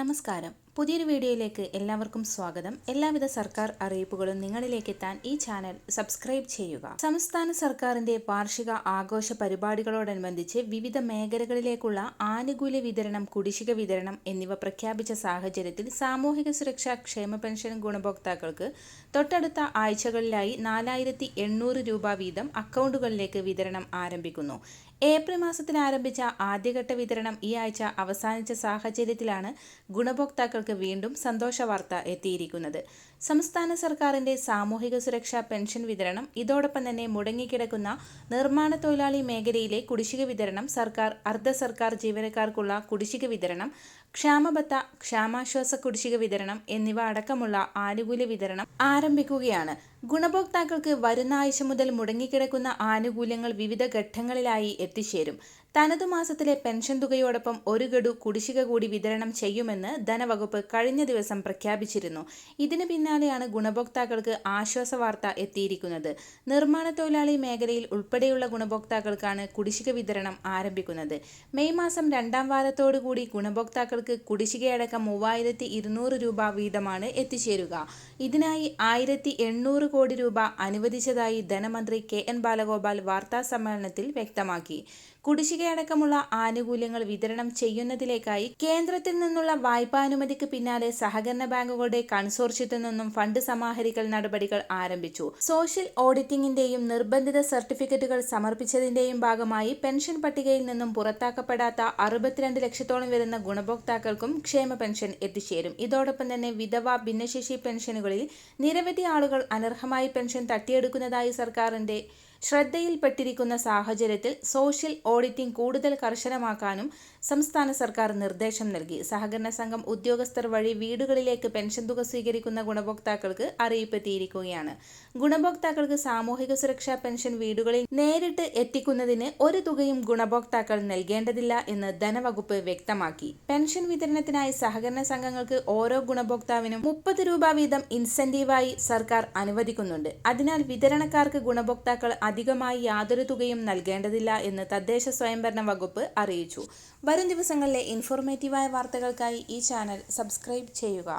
ನಮಸ್ಕಾರ പുതിയൊരു വീഡിയോയിലേക്ക് എല്ലാവർക്കും സ്വാഗതം. എല്ലാവിധ സർക്കാർ അറിയിപ്പുകളും നിങ്ങളിലേക്ക് എത്താൻ ഈ ചാനൽ സബ്സ്ക്രൈബ് ചെയ്യുക. സംസ്ഥാന സർക്കാരിന്റെ വാർഷിക ആഘോഷ പരിപാടികളോടനുബന്ധിച്ച് വിവിധ മേഖലകളിലേക്കുള്ള ആനുകൂല്യ വിതരണം കുടിശ്ശിക വിതരണം എന്നിവ പ്രഖ്യാപിച്ച സാഹചര്യത്തിൽ സാമൂഹിക സുരക്ഷാ ക്ഷേമ പെൻഷൻ ഗുണഭോക്താക്കൾക്ക് തൊട്ടടുത്ത ആഴ്ചകളിലായി നാലായിരത്തി എണ്ണൂറ് രൂപ വീതം അക്കൗണ്ടുകളിലേക്ക് വിതരണം ആരംഭിക്കുന്നു. ഏപ്രിൽ മാസത്തിൽ ആരംഭിച്ച ആദ്യഘട്ട വിതരണം ഈ ആഴ്ച അവസാനിച്ച സാഹചര്യത്തിലാണ് ഗുണഭോക്താക്കൾക്ക് വീണ്ടും സന്തോഷ വാർത്ത എത്തിയിരിക്കുന്നത്. സംസ്ഥാന സർക്കാരിന്റെ സാമൂഹിക സുരക്ഷാ പെൻഷൻ വിതരണം ഇതോടൊപ്പം തന്നെ മുടങ്ങിക്കിടക്കുന്ന നിർമ്മാണ തൊഴിലാളി മേഖലയിലെ കുടിശ്ശിക വിതരണം സർക്കാർ അർദ്ധ സർക്കാർ ജീവനക്കാർക്കുള്ള കുടിശ്ശിക വിതരണം ക്ഷാമബത്ത ക്ഷാമാശ്വാസ കുടിശ്ശിക വിതരണം എന്നിവ അടക്കമുള്ള ആനുകൂല്യ വിതരണം ആരംഭിക്കുകയാണ്. ഗുണഭോക്താക്കൾക്ക് വരുന്ന ആഴ്ച മുതൽ മുടങ്ങിക്കിടക്കുന്ന ആനുകൂല്യങ്ങൾ വിവിധ ഘട്ടങ്ങളിലായി എത്തിച്ചേരും. തനതു മാസത്തിലെ പെൻഷൻ തുകയോടൊപ്പം ഒരു ഗഡു കുടിശ്ശിക കൂടി വിതരണം ചെയ്യുമെന്ന് ധനവകുപ്പ് കഴിഞ്ഞ ദിവസം പ്രഖ്യാപിച്ചിരുന്നു. ഇതിന് പിന്നാലെയാണ് ഗുണഭോക്താക്കൾക്ക് ആശ്വാസ വാർത്ത എത്തിയിരിക്കുന്നത്. നിർമ്മാണ തൊഴിലാളി മേഖലയിൽ ഉൾപ്പെടെയുള്ള ഗുണഭോക്താക്കൾക്കാണ് കുടിശ്ശിക വിതരണം ആരംഭിക്കുന്നത്. മെയ് മാസം രണ്ടാം വാരത്തോടുകൂടി ഗുണഭോക്താക്കൾക്ക് കുടിശ്ശികയടക്കം മൂവായിരത്തി ഇരുന്നൂറ് രൂപ വീതമാണ് എത്തിച്ചേരുക. ഇതിനായി ആയിരത്തി എണ്ണൂറ് കോടി രൂപ അനുവദിച്ചതായി ധനമന്ത്രി കെ എൻ ബാലഗോപാൽ വാർത്താ സമ്മേളനത്തിൽ വ്യക്തമാക്കി. കുടിശ്ശികയടക്കമുള്ള ആനുകൂല്യങ്ങൾ വിതരണം ചെയ്യുന്നതിലേക്കായി കേന്ദ്രത്തിൽ നിന്നുള്ള വായ്പാനുമതിക്ക് പിന്നാലെ സഹകരണ ബാങ്കുകളുടെ കൺസോർഷ്യത്തിൽ നിന്നും ഫണ്ട് സമാഹരിക്കൽ നടപടികൾ ആരംഭിച്ചു. സോഷ്യൽ ഓഡിറ്റിംഗിന്റെയും നിർബന്ധിത സർട്ടിഫിക്കറ്റുകൾ സമർപ്പിച്ചതിന്റെയും ഭാഗമായി പെൻഷൻ പട്ടികയിൽ നിന്നും പുറത്താക്കപ്പെടാത്ത അറുപത്തിരണ്ട് ലക്ഷത്തോളം വരുന്ന ഗുണഭോക്താക്കൾക്കും ക്ഷേമ പെൻഷൻ എത്തിച്ചേരും. ഇതോടൊപ്പം തന്നെ വിധവ ഭിന്നശേഷി പെൻഷനുകളിൽ നിരവധി ആളുകൾ അനർഹമായി പെൻഷൻ തട്ടിയെടുക്കുന്നതായി സർക്കാരിന്റെ ശ്രദ്ധയിൽപ്പെട്ടിരിക്കുന്ന സാഹചര്യത്തിൽ സോഷ്യൽ ഓഡിറ്റിംഗ് കൂടുതൽ കർശനമാക്കാനും സംസ്ഥാന സർക്കാർ നിർദ്ദേശം നൽകി. സഹകരണ സംഘം ഉദ്യോഗസ്ഥർ വഴി വീടുകളിലേക്ക് പെൻഷൻ തുക സ്വീകരിക്കുന്ന ഗുണഭോക്താക്കൾക്ക് അറിയിപ്പ് എത്തിയിരിക്കുകയാണ് ഗുണഭോക്താക്കൾക്ക് സാമൂഹിക സുരക്ഷാ പെൻഷൻ വീടുകളിൽ നേരിട്ട് എത്തിക്കുന്നതിന് ഒരു തുകയും ഗുണഭോക്താക്കൾ നൽകേണ്ടതില്ല എന്ന് ധനവകുപ്പ് വ്യക്തമാക്കി. പെൻഷൻ വിതരണത്തിനായി സഹകരണ സംഘങ്ങൾക്ക് ഓരോ ഗുണഭോക്താവിനും മുപ്പത് രൂപ വീതം ഇൻസെന്റീവായി സർക്കാർ അനുവദിക്കുന്നുണ്ട്. അതിനാൽ വിതരണക്കാർക്ക് ഗുണഭോക്താക്കൾ അധികമായി യാതൊരു തുകയും നൽകേണ്ടതില്ല എന്ന് തദ്ദേശ സ്വയംഭരണ വകുപ്പ് അറിയിച്ചു. വരും ദിവസങ്ങളിലെ ഇൻഫോർമേറ്റീവായ വാർത്തകൾക്കായി ഈ ചാനൽ സബ്സ്ക്രൈബ് ചെയ്യുക.